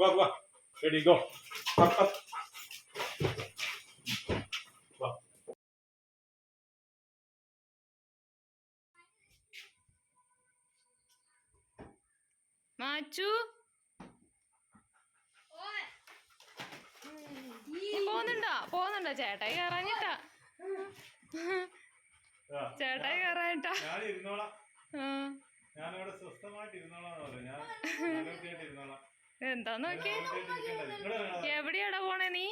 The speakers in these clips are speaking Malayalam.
വാ വാ. Ready go up up. വാ. മാച്ചു? പോന്നുണ്ടോ പോന്നുണ്ടോ ചേട്ടായി കയറാഞ്ഞിട്ടാ ചേട്ടായി കയറാഞ്ഞിട്ടാ ഞാൻ ഇരുന്നോളാം ആ, ഞാനിവിടെ സ്വസ്ഥമായിട്ട് ഇരുന്നോളാം എന്ന് പറഞ്ഞു ഞാൻ ഇരുന്നോളാം എന്താ നോക്കി. എവിടെയാടാ പോണേ നീ?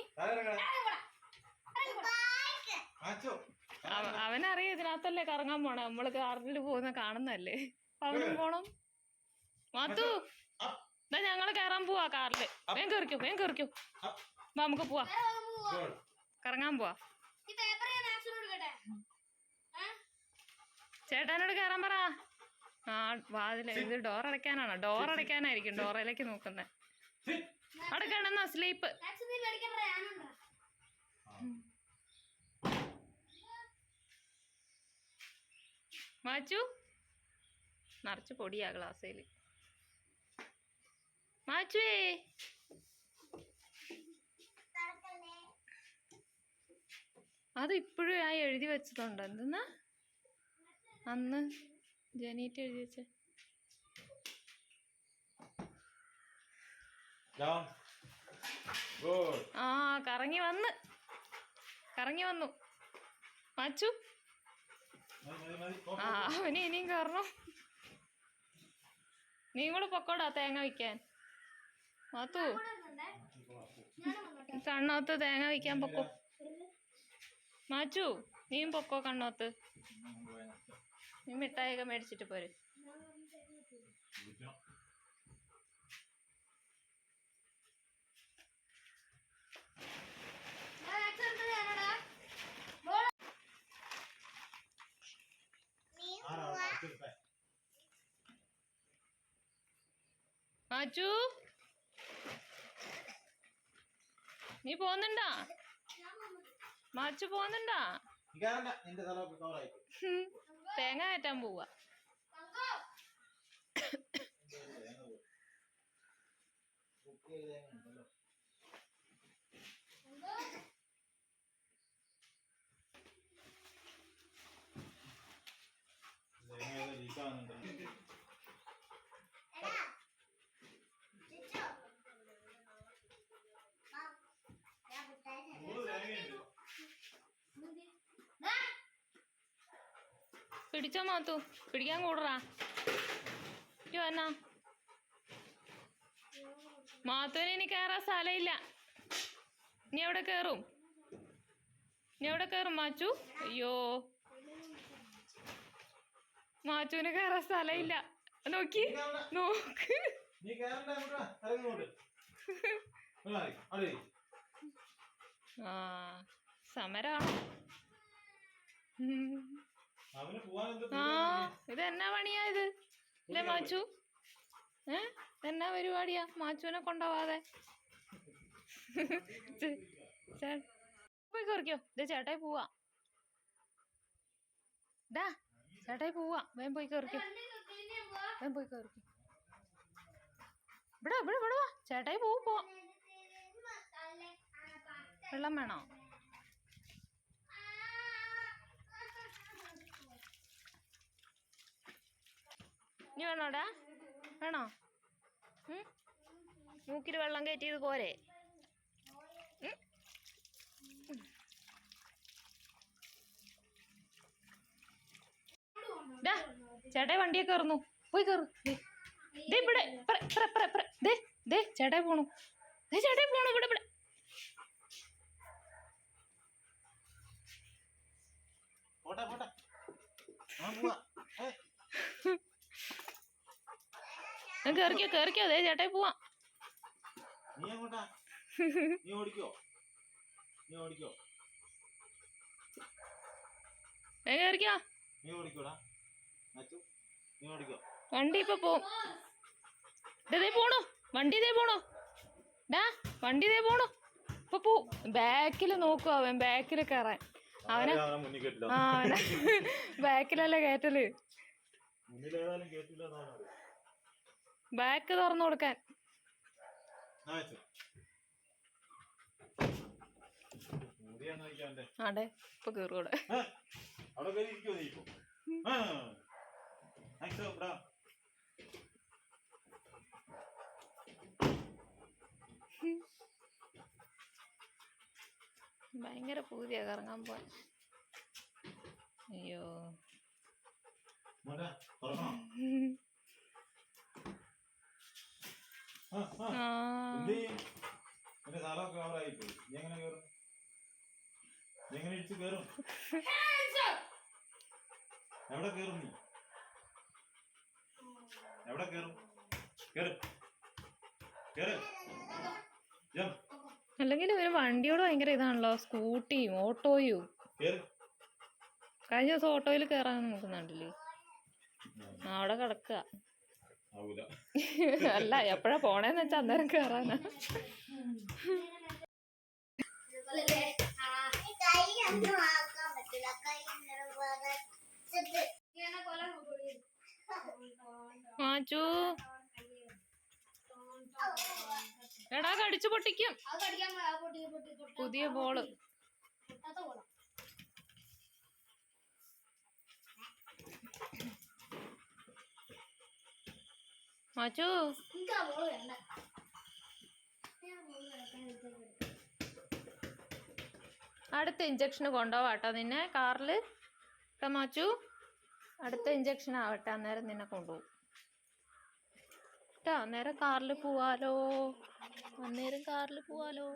അവനറിയ ഇതിനകത്തല്ലേ കറങ്ങാൻ പോണേ. നമ്മൾ കാറിൽ പോകുന്ന കാണുന്നല്ലേ അവനും പോണം. മാത്തു എന്നാ ഞങ്ങൾ കയറാൻ പോവാ കാറിൽ. വേഗം കയറിക്കോ വേഗം കയറിക്കോ അപ്പ്. നമുക്ക് പോവാ. കറങ്ങാൻ പോവാ. ചേട്ടാനോട് കയറാൻ പറ. ആ വാതിൽ ഇത് ഡോർ അടയ്ക്കാനാണോ? ഡോർ അടയ്ക്കാനായിരിക്കും ഡോറയിലേക്ക് നോക്കുന്നത് അടക്കണം അവിടെ കിടന്ന സ്ലീപ്പ് മാച്ചു? നിറച്ച് പൊടിയാ ഗ്ലാസ്സിൽ മാച്ചുവേ. അത് ഇപ്പോഴും ആ എഴുതി വെച്ചിട്ടുണ്ട് എന്തെന്നാ? അന്ന് ജനീറ്റ് എഴുതി വെച്ച. ആ കറങ്ങി വന്ന്. കറങ്ങി വന്നു. മാച്ചു. ആ അവന് ഇനിയും കയറണം നീ കൂടെ പൊക്കോടാ തേങ്ങ വിൽക്കാൻ മാത്തു. കണ്ണോത്ത് തേങ്ങ വിൽക്കാൻ പൊക്കോ. മാച്ചു നീയും പൊക്കോ കണ്ണോത്ത് നീ മിഠായിയൊക്കെ മേടിച്ചിട്ട് പോര്. ആച്ചു നീ പോന്നുണ്ടാ മാച്ചു പോന്നുണ്ടാ നിന്റെ സ്ഥലമൊക്കെ. ഹും, തേങ്ങ കയറ്റാൻ പോവാ തേങ്ങ പിടിച്ചോ മാത്തു. പിടിക്കാൻ കൂടറാ. എന്നാ. മാത്തുവിന് ഇനി കയറാൻ സ്ഥലമില്ല. നീ എവിടെ കയറും നീ എവിടെ കയറും മാച്ചു? അയ്യോ. മാച്ചുവിന് കയറാൻ സ്ഥലമില്ല. നോക്കി. നോക്ക്. ആ സമരാണ് ആ? ഇത് എന്നാ പണിയാ ഇത്? അല്ലേ മാച്ചു? ഏ? എന്നാ പരിപാടിയാ? മാച്ചുവിനെ കൊണ്ടുപോവാതെ. പോയി കയറിക്കോ ഇത് ചേട്ടായി പോവാ. ഡാ ചേട്ടായി പോവാ. വേം പോയി കയറിക്കോ വേം പോയി കയറിക്കോ ഇവിടെ ഇവിടെ ഇവിടെ വാ. ചേട്ടായി പോവും പോ. വെള്ളം വേണോ? വേണോടാ? വേണോ? മൂക്കിൽ വെള്ളം കയറ്റിയത് പോരെ. ചേട്ടാ വണ്ടിയൊക്കെ കയറുന്നു. പോയി കയറു. ദേ ഇവിടെ. ദേ ദേ ചേട്ടായി പോണു. ദേ ചേട്ടായി പോണു ഇവിടെ ഇവിടെ. പോട്ടെ പോട്ടെ. കേറിക്കോ കയറിക്കോ ദേ ചേട്ടായി പോവാ. നീ എങ്ങോട്ടാ? നീ ഓടിക്കോ. നീ ഓടിക്കോ. നീ ഓടിക്കോടാ. നീ ഓടിക്കോ. വണ്ടി ഇപ്പൊ പോവും പോണു. വണ്ടി ദേ പോണോ. ഡാ വണ്ടി ദേ പോണോ. ഇപ്പൊ പോ ബാക്കിൽ നോക്കുക അവൻ ബാക്കിൽ കയറാൻ. അവനെ ആ അവനെ ബാക്കിലല്ലേ കയറ്റൽ. മുന്നിൽ ഏതായാലും കേട്ടില്ല ബാക്ക് തുറന്നു കൊടുക്കാൻ. അതെ ആടെ ഇപ്പൊ കയറൂടെ ഇവിടാ. ഭയങ്കര പൂതിയാ കറങ്ങാൻ പോവാൻ. അയ്യോ. എന്ത് ചെയ്യും? കവറായി പോയി നീ എങ്ങനെ കയറും നീ എങ്ങനെ ഇടിച്ച് കയറും എവിടെ കയറും നീ? എവിടെ കയറും കേറ്. ജം. അല്ലെങ്കിൽ ഒരു വണ്ടിയോട് ഭയങ്കര ഇതാണല്ലോ സ്കൂട്ടിയും ഓട്ടോയും. കഴിഞ്ഞ ദിവസം ഓട്ടോയിൽ കയറാൻ നോക്കുന്നുണ്ടല്ലേ അവിടെ കിടക്കുക. ആവൂല. അല്ല എപ്പോഴാ പോണേന്ന് വെച്ചാ അന്നേരം കേറാനാ. മാച്ചു. എടാ കടിച്ചു പൊട്ടിക്കും. അത് കടിക്കാൻ പോ- ആ പൊട്ടി പൊട്ടി പൊട്ടി. പുതിയ ബോൾ പൊട്ടാത്ത ബോളാ. മാച്ചു എനിക്ക് ആ ബോൾ വേണ്ട ഞാൻ ബോൾ കളിക്കാൻ എടുത്തേക്ക്. അടുത്ത ഇഞ്ചക്ഷന് കൊണ്ടുപോവാട്ടോ നിന്നെ കാറിൽ. ട്ടോ മാച്ചു. അടുത്ത ഇഞ്ചക്ഷൻ ആവട്ടെ അന്നേരം നിന്നെ കൊണ്ടുപോകും കേട്ടോ അന്നേരം കാറിൽ പോവാലോ. അന്നേരം കാറിൽ പോവാലോ.